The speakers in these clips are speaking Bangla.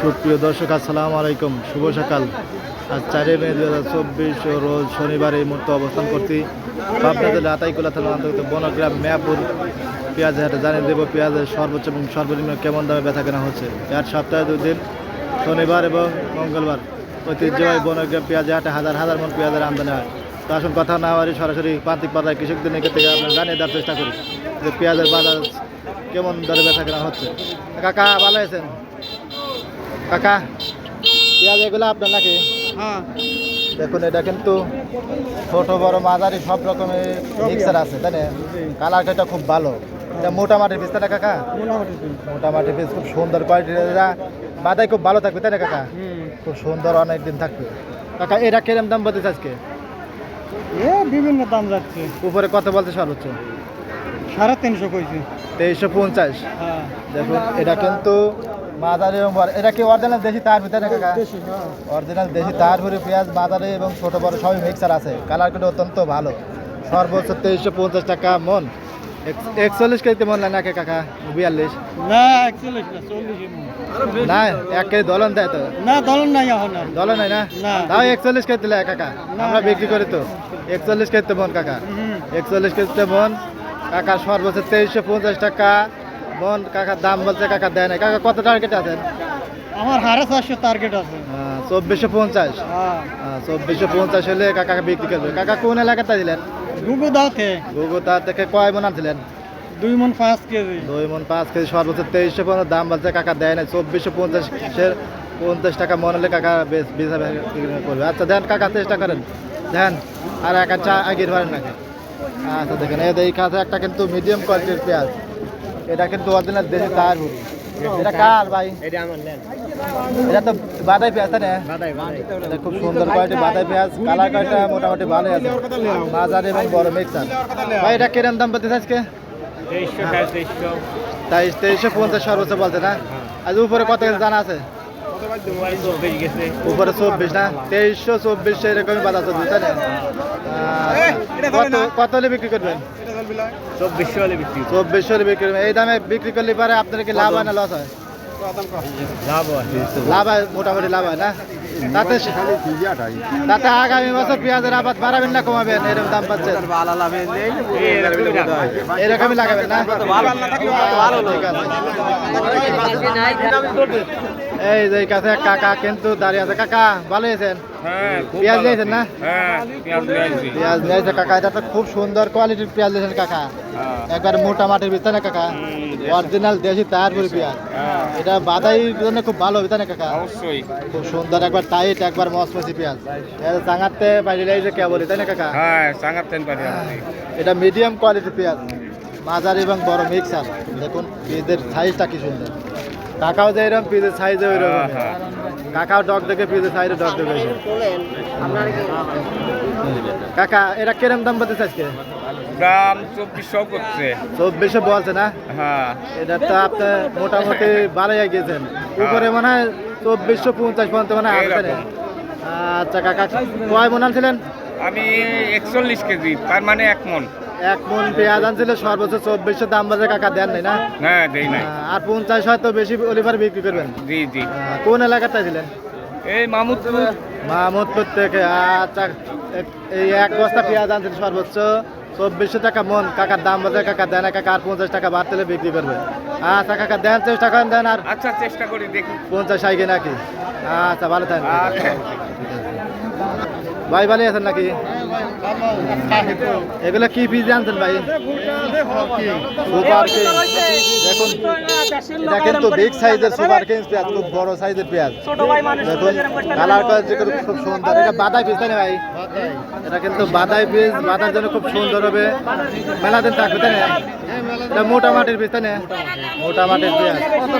সুপ্রিয় দর্শক, আসসালামু আলাইকুম। শুভ সকাল। আজ চারই মে দু হাজার চব্বিশ, রোজ শনিবার এই মুহূর্তে অবস্থান করছি পাবনা জেলা আতাইকুলা থানা অন্তর্গত বনগ্রাম মেয়াপুর। পেঁয়াজ হাটে জানিয়ে দেবো, পেঁয়াজের সর্বোচ্চ এবং সর্বনিম্ন কেমন দামে বেচা কেনা হচ্ছে? এর সপ্তাহে দুদিন, শনিবার এবং মঙ্গলবার। ঐতিহ্যবাহী বনগ্রাম পেঁয়াজ হাটে হাজার হাজার মন পেঁয়াজের আমদানি হয়। তো আসুন, কথা না হওয়ারই সরাসরি প্রান্তিক পর্যায়ে কৃষকদের নিকট থেকে আপনার জানিয়ে দেওয়ার চেষ্টা করি যে পেঁয়াজের বাজার কেমন দরে বেচা কেনা হচ্ছে। কাকা, ভালো আছেন? কাকা পেঁয়াজ এগুলো আপনার নাকি? হ্যাঁ। দেখুন এটা কিন্তু ছোট বড় মাঝারি সব রকমের মিক্সার আছে তাই না? কালারটা খুব ভালো। এটা মোটামাটির পিস তাই না কাকা? মোটামাটি পিস খুব সুন্দর কোয়ালিটির এরা। বাদাই খুব ভালো থাকবে তাই না কাকা? খুব সুন্দর অনেক দিন থাকবে। কাকা এটা কিরম দাম বলতেছে আজকে? এ বিভিন্ন দাম যাচ্ছে। উপরে কত বলতে সর্বোচ্চ? সাড়ে তিনশো কইছি। তেইশশো পঞ্চাশ। হ্যাঁ। দেখুন এটা কিন্তু মাঝারি এবং এটা কি অরিজিনাল দেশি তার ভিতরে না কাকা? হ্যাঁ। অরিজিনাল দেশি তার ভরে পেঁয়াজ বাজারে এবং ছোট বড় সবই মিক্সার আছে। কালার কিন্তু অত্যন্ত ভালো। সর্বোচ্চ তেইশশো পঞ্চাশ টাকা মন। এক- একচল্লিশ কেজিতে মন লাগে নাকি কাকা? বিয়াল্লিশ। না একচল্লিশ না চল্লিশ না এক কেজি দলন দেয় তো। না দলন নাই এখন দলন নাই না? না। তাও একচল্লিশ কেজি দিলে কাকা। আমরা বিক্রি করি তো। একচল্লিশ কেজিতে মন কাকা। একচল্লিশ কেজিতে মন কাকা সর্বোচ্চ তেইশশো পঞ্চাশ টাকা। মন কাকার দাম বলছে কাকা দেয় না কাকা কত টার্গেট আছেন? আমার হারে চারশো টার্গেট আছে। চব্বিশশো পঞ্চাশ। হ্যাঁ। চব্বিশশো পঞ্চাশ হলে কাকা বিক্রি করবে। কাকা কোন এলাকাতে দিলেন? গুগু দাওতে গুগুতা থেকে কয় মন আনছিলেন? দুই মন পাঁচ কেজি। দুই মন পাঁচ কেজি সর্বোচ্চ তেইশশো পনেরো দাম বলছে কাকা দেয় না চব্বিশশো পঞ্চাশের পঞ্চাশ টাকা মন হলে কাকা বেশ বিক্রি করবে। আচ্ছা দেন কাকা চেষ্টা করেন। দেন আর একা চা আগের পারেন নাকি। আচ্ছা দেখেন এই এই কাছে একটা কিন্তু মিডিয়াম কোয়ালিটির পেঁয়াজ। এটা কিন্তু অরিজিনাল দেশি তার হুড়ি এটা কার ভাই? এটা আমার নেন। এটা তো বাদাই পেঁয়াজ তাই না? খুব সুন্দর কোয়ালিটি বাদাই পেঁয়াজ। কালার কোয়ালিটি মোটামুটি ভালোই আছে। বাজার এবং বড় মিক্সার ভাই এটা কিরম দাম বলতেছে আজকে? তেইশশো তেইশশো। তেইশ পঞ্চাশ সর্বোচ্চ বলছে না? আজ উপরে কত জানা আছে? উপরে চব্বিশ না? তেইশশো চব্বিশ এরকমই বাজার চলছে তাই না কত কত হলে বিক্রি করবেন? চব্বিশশো হলে বিক্রি চব্বিশশো হলে বিক্রি করবেন। এই দামে বিক্রি করলে পারে আপনার কি লাভ হয় না লস হয়? লাভ লাভ হয় মোটামুটি লাভ হয় না? তাতে তাতে আগামী বছর পেঁয়াজের আবাদ বাড়াবেন না কমাবেন এরকম দাম পাচ্ছেন এরকমই লাগাবেন না? এই যে কাছে কাকা কিন্তু দাঁড়িয়ে আছে। কাকা ভালো আছেন? পেঁয়াজ নিয়েছেন না? পেঁয়াজ নিয়েছে কাকা এটা তো খুব সুন্দর কোয়ালিটির পেঁয়াজ দিয়েছেন কাকা। একবার মোটা মাটির ভিতরে না কাকা? অরিজিনাল দেশি তার পেঁয়াজ। এটা বাদাই জন্য খুব ভালো ভিতরে কাকা? অবশ্যই। খুব সুন্দর একবার টাইট একবার মসমসি পেঁয়াজ। এটা চাঙাতে বাইরে যে কে বলি তাই না কাকা? হ্যাঁ সাঙ্গাতেন পারি এটা মিডিয়াম কোয়ালিটির পেঁয়াজ। মাঝারি এবং বড় মিক্সার দেখুন পেঁয়াজের সাইজটা কি সুন্দর। কাকাও যে এরকম পেঁয়াজের সাইজে ওই রকম কাকাও ডগ দেখে পেঁয়াজের সাইজে ডগ দেখে কাকা এটা কিরম দাম বলতেছে আজকে? দাম চব্বিশশো করছে। চব্বিশশো বলছে না? হ্যাঁ। এটা তো আপনি মোটামুটি বাড়াইয়া গেছেন উপরে মনে হয় চব্বিশশো পঞ্চাশ পর্যন্ত মানে আসছে আচ্ছা কাকা কয় মন আনছিলেন? আমি একচল্লিশ কেজি তার মানে এক মন। এক মন পেঁয়াজ আনছিল সর্বোচ্চ চব্বিশশো দাম বাজে কাকা দেন নাই না? হ্যাঁ দেই নাই। আর পঞ্চাশ হয়তো বেশি অলিভার বিক্রি করবেন? জি জি। কোন এলাকাটা ছিলেন? এই মামুদপুর। মাহমুদপুর থেকে আচ্ছা এই এক বস্তা পেঁয়াজ আনছেন সর্বোচ্চ। চব্বিশশো টাকা মন কাকার দাম বাজার কাকা দেন কাকা আর পঞ্চাশ টাকা বাদ তেলে বিক্রি করবে। আচ্ছা কাকা দেন চেষ্টা করেন দেন আর আচ্ছা চেষ্টা করি দেখি। পঞ্চাশ আইগে নাকি? আচ্ছা ভালো থাকেন আচ্ছা। ভাই ভালো আছেন নাকি? এগুলো কি পিস আনছেন ভাই? Super king? দেখুন এটা কিন্তু বিগ সাইজের সুপার কিং পেঁয়াজ খুব বড় সাইজের পেঁয়াজ। দেখুন কালার কোয়ালিটি খুব সুন্দর। এটা বাদাই পিস তাই না ভাই? এটা কিন্তু বাদাই পিস বাদার জন্য খুব সুন্দর হবে। মেলা দিন থাকবে তাই না? এটা মোটা মাটির পিস তাই না? মোটা মাটির পেঁয়াজ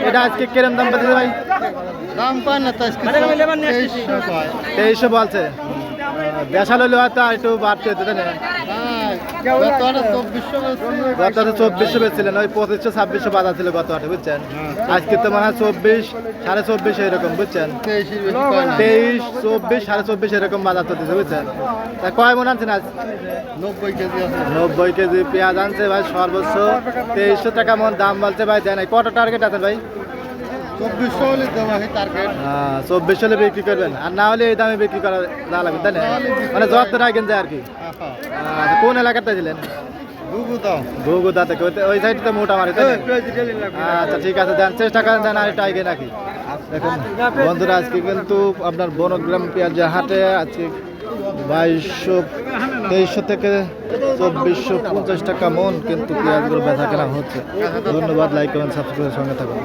এটা আজকে কিরম দাম পেয়েছে ভাই? দাম পায় না তেইশশো তেইশশো বলছে। দেশাল হলে হয়তো একটু বাড়তে হতো না গত হাটে চব্বিশশো বেচছিলেন ওই পঁচিশশো ছাব্বিশশো বাজার ছিল গত হাটে বুঝছেন? আজকে তো মনে হয় চব্বিশ সাড়ে চব্বিশ এরকম বুঝছেন? তেইশের বেশি পায় না তেইশ চব্বিশ সাড়ে চব্বিশ এরকম বাজার চলতেছে বুঝছেন? তা কয় মন আনছেন আজ? নব্বই কেজি নব্বই কেজি পেঁয়াজ আনছে ভাই সর্বোচ্চ তেইশশো টাকা মন দাম বলছে ভাই দেয় নাই। কত টার্গেট আছে ভাই? চব্বিশ হলে বিক্রি করবেন। আর না হলে এই দামে বিক্রি করা দেওয়া লাগবে তাই না? মানে যত রাখেন যায় আর কি। আচ্ছা, কোন এলাকাতে ছিলেন? থেকে ওই- সাইডে মোটা মারি আচ্ছা ঠিক আছে দেন চেষ্টা করেন দেন নাকি। দেখুন বন্ধুরা আজকে কিন্তু আপনার বনগ্রাম হাটে আজকে বাইশশো তেইশশো থেকে চব্বিশশো পঞ্চাশ টাকা মন কিন্তু পেঁয়াজগুলো বেচা কেনা হচ্ছে। ধন্যবাদ লাইক কমেন্ট সাবস্ক্রাইবের সঙ্গে থাকুন।